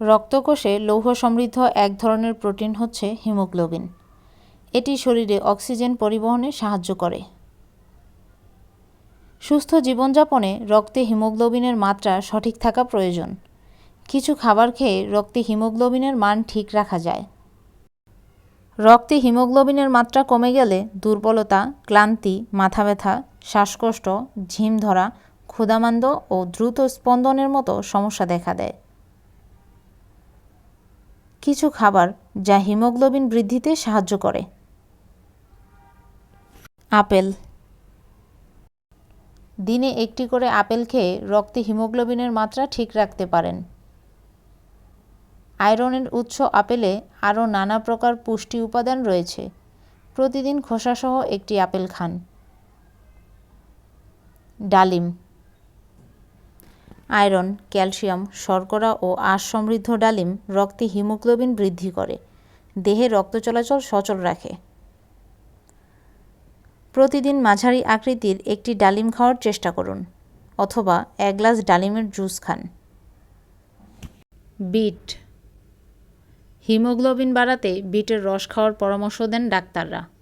রক্তকোষে লৌহ সমৃদ্ধ এক ধরনের প্রোটিন হচ্ছে হিমোগ্লোবিন। এটি শরীরে অক্সিজেন পরিবহনে সাহায্য করে। সুস্থ জীবনযাপনে রক্তে হিমোগ্লোবিনের মাত্রা সঠিক থাকা প্রয়োজন। কিছু খাবার খেয়ে রক্তে হিমোগ্লোবিনের মান ঠিক রাখা যায়। রক্তে হিমোগ্লোবিনের মাত্রা কমে গেলে দুর্বলতা, ক্লান্তি, মাথা ব্যথা, শ্বাসকষ্ট, ঝিম ধরা, ক্ষুধামান্দ ও দ্রুত স্পন্দনের মতো সমস্যা দেখা দেয়। কিছু খাবার যা হিমোগ্লোবিন বৃদ্ধিতে সাহায্য করে। আপেল। দিনে একটি করে আপেল খেয়ে রক্তে হিমোগ্লোবিনের মাত্রা ঠিক রাখতে পারেন। আয়রনের উৎস আপেলে আরও নানা প্রকার পুষ্টি উপাদান রয়েছে। প্রতিদিন খোসাসহ একটি আপেল খান। ডালিম। আয়রন, ক্যালসিয়াম, শর্করা ও আঁশ সমৃদ্ধ ডালিম রক্তে হিমোগ্লোবিন বৃদ্ধি করে। দেহে রক্ত চলাচল সচল রাখে। প্রতিদিন মাঝারি আকৃতির একটি ডালিম খাওয়ার চেষ্টা করুন অথবা এক গ্লাস ডালিমের জুস খান। বিট। হিমোগ্লোবিন বাড়াতে বিটের রস খাওয়ার পরামর্শ দেন ডাক্তাররা।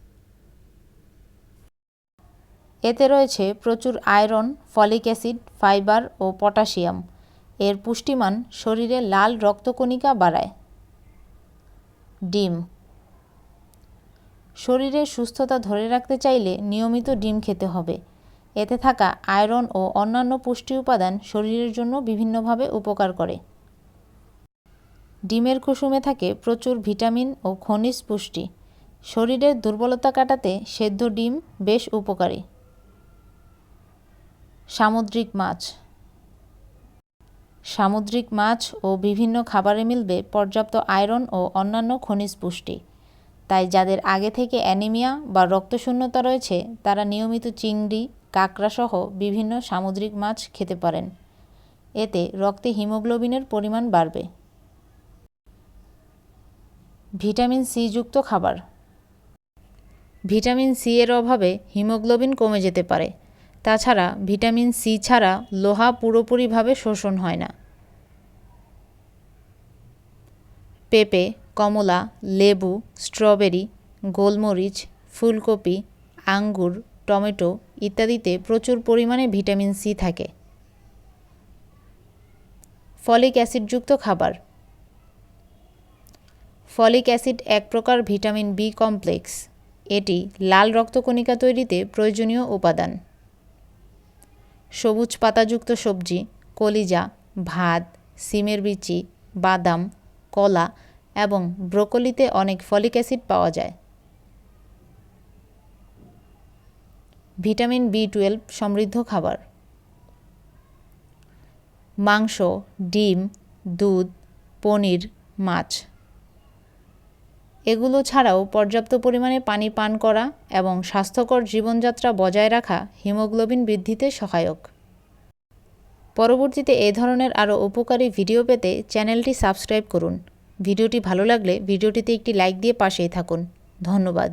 এতে রয়েছে প্রচুর আয়রন, ফলিক অ্যাসিড, ফাইবার ও পটাশিয়াম। এর পুষ্টিমান শরীরে লাল রক্তকণিকা বাড়ায়। ডিম। শরীরে সুস্থতা ধরে রাখতে চাইলে নিয়মিত ডিম খেতে হবে। এতে থাকা আয়রন ও অন্যান্য পুষ্টি উপাদান শরীরের জন্য বিভিন্নভাবে উপকার করে। ডিমের কুসুমে থাকে প্রচুর ভিটামিন ও খনিজ পুষ্টি। শরীরের দুর্বলতা কাটাতে সেদ্ধ ডিম বেশ উপকারী। সামুদ্রিক মাছ। সামুদ্রিক মাছ ও বিভিন্ন খাবারে মিলবে পর্যাপ্ত আয়রন ও অন্যান্য খনিজ পুষ্টি। তাই যাদের আগে থেকে অ্যানিমিয়া বা রক্তশূন্যতা রয়েছে, তারা নিয়মিত চিংড়ি কাঁকড়াসহ বিভিন্ন সামুদ্রিক মাছ খেতে পারেন। এতে রক্তে হিমোগ্লোবিনের পরিমাণ বাড়বে। ভিটামিন সি যুক্ত খাবার। ভিটামিন সি এর অভাবে হিমোগ্লোবিন কমে যেতে পারে। তাছাড়া ভিটামিন সি ছাড়া লোহা পুরোপুরিভাবে শোষণ হয় না। পেঁপে, কমলা, লেবু, স্ট্রবেরি, গোলমরিচ, ফুলকপি, আঙ্গুর, টমেটো ইত্যাদিতে প্রচুর পরিমাণে ভিটামিন সি থাকে। ফলিক অ্যাসিডযুক্ত খাবার। ফলিক অ্যাসিড এক প্রকার ভিটামিন বি কমপ্লেক্স। এটি লাল রক্তকণিকা তৈরিতে প্রয়োজনীয় উপাদান। সবুজ পাতাযুক্ত সবজি, কলিজা, ভাত, সিমের বিচি, বাদাম, কলা এবং ব্রোকলিতে অনেক ফলিক অ্যাসিড পাওয়া যায়। ভিটামিন বি টুয়েলভ সমৃদ্ধ খাবার। মাংস, ডিম, দুধ, পনির, মাছ। এগুলো ছাড়াও পর্যাপ্ত পরিমাণে পানি পান করা এবং স্বাস্থ্যকর জীবনযাত্রা বজায় রাখা হিমোগ্লোবিন বৃদ্ধিতে সহায়ক। পরবর্তীতে এ ধরনের আরও উপকারী ভিডিও পেতে চ্যানেলটি সাবস্ক্রাইব করুন। ভিডিওটি ভালো লাগলে ভিডিওটিতে একটি লাইক দিয়ে পাশেই থাকুন। ধন্যবাদ।